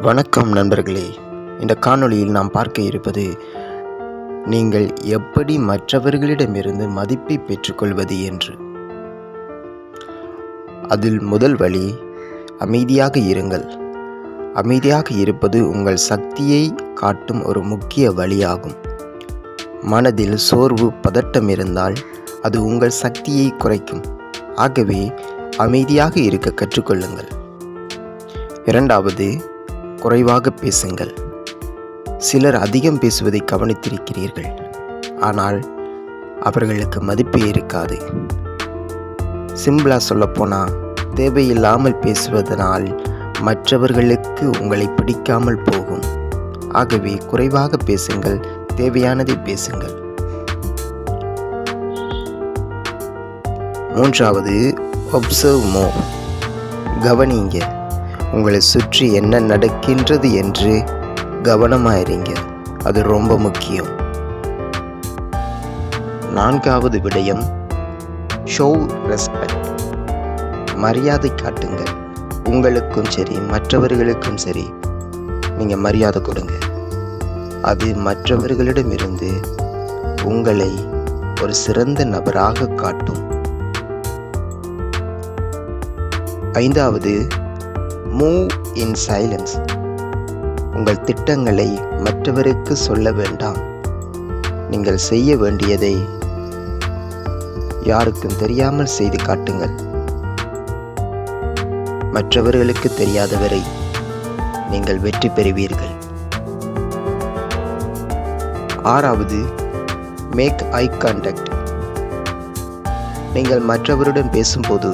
வணக்கம் நண்பர்களே. இந்த காணொளியில் நாம் பார்க்க இருப்பது நீங்கள் எப்படி மற்றவர்களிடமிருந்து மதிப்பை பெற்றுக்கொள்வது என்று. அதில் முதல் வழி அமைதியாக இருங்கள். அமைதியாக இருப்பது உங்கள் சக்தியை காட்டும் ஒரு முக்கிய வழியாகும். மனதில் சோர்வு பதட்டம் இருந்தால் அது உங்கள் சக்தியை குறைக்கும். ஆகவே அமைதியாக இருக்க கற்றுக்கொள்ளுங்கள். இரண்டாவது குறைவாக பேசுங்கள். சிலர் அதிகம் பேசுவதை கவனித்திருக்கிறீர்கள். ஆனால் அவர்களுக்கு மதிப்பே இருக்காது. சிம்பிளாக சொல்லப்போனால் தேவையில்லாமல் பேசுவதனால் மற்றவர்களுக்கு உங்களை பிடிக்காமல் போகும். ஆகவே குறைவாக பேசுங்கள் தேவையானதை பேசுங்கள். மூன்றாவது ஒப்சர்வ் மோ கவனிங்க உங்களை சுற்றி என்ன நடக்கின்றது என்று கவனமாக இருங்க அது ரொம்ப முக்கியம். நான்காவது விடயம் ஷோ ரெஸ்பெக்ட் மரியாதை காட்டுங்கள் உங்களுக்கும் சரி மற்றவர்களுக்கும் சரி நீங்கள் மரியாதை கொடுங்க. அது மற்றவர்களிடமிருந்து உங்களை ஒரு சிறந்த நபராக காட்டும். ஐந்தாவது மூவ் இன் சைலன்ஸ் உங்கள் திட்டங்களை மற்றவருக்கு சொல்ல வேண்டாம். நீங்கள் செய்ய வேண்டியதை யாருக்கும் தெரியாமல் செய்து காட்டுங்கள். மற்றவர்களுக்கு தெரியாதவரை நீங்கள் வெற்றி பெறுவீர்கள். ஆறாவது மேக் ஐ கான்டாக்ட் நீங்கள் மற்றவருடன் பேசும்போது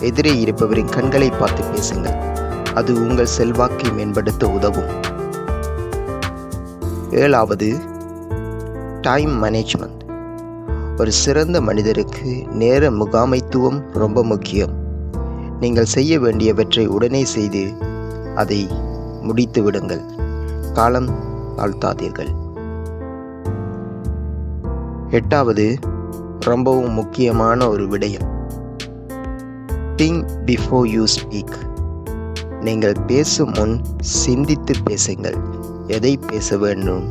எதிரே இருப்பவரின் கண்களை பார்த்து பேசுங்கள். அது உங்கள் செல்வாக்கை மேம்படுத்த உதவும். ஏழாவது டைம் மேனேஜ்மெண்ட் ஒரு சிறந்த மனிதருக்கு நேர முகாமைத்துவம் ரொம்ப முக்கியம். நீங்கள் செய்ய வேண்டியவற்றை உடனே செய்து அதை முடித்து விடுங்கள். காலம் தாழ்த்தாதீர்கள். எட்டாவது ரொம்பவும் முக்கியமான ஒரு விடயம். திங்க் பிஃபோர் யூ ஸ்பீக் நீங்கள் பேசும் முன் சிந்தித்து பேசுங்கள். எதை பேச வேண்டும்?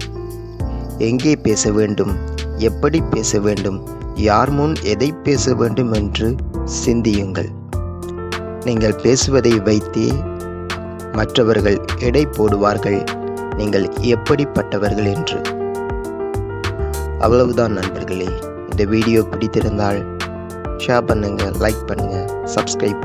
எங்கே பேச வேண்டும்? எப்படி பேச வேண்டும்? யார் முன் எதை பேச வேண்டும் என்று சிந்தியுங்கள். நீங்கள் பேசுவதை வைத்தே மற்றவர்கள் எடை போடுவார்கள். நீங்கள் எப்படிப்பட்டவர்கள் என்று. அவ்வளவுதான் நண்பர்களே. இந்த வீடியோ பிடித்திருந்தால் ஷேர் பண்ணுங்கள் லைக் பண்ணுங்கள் சப்ஸ்கிரைப்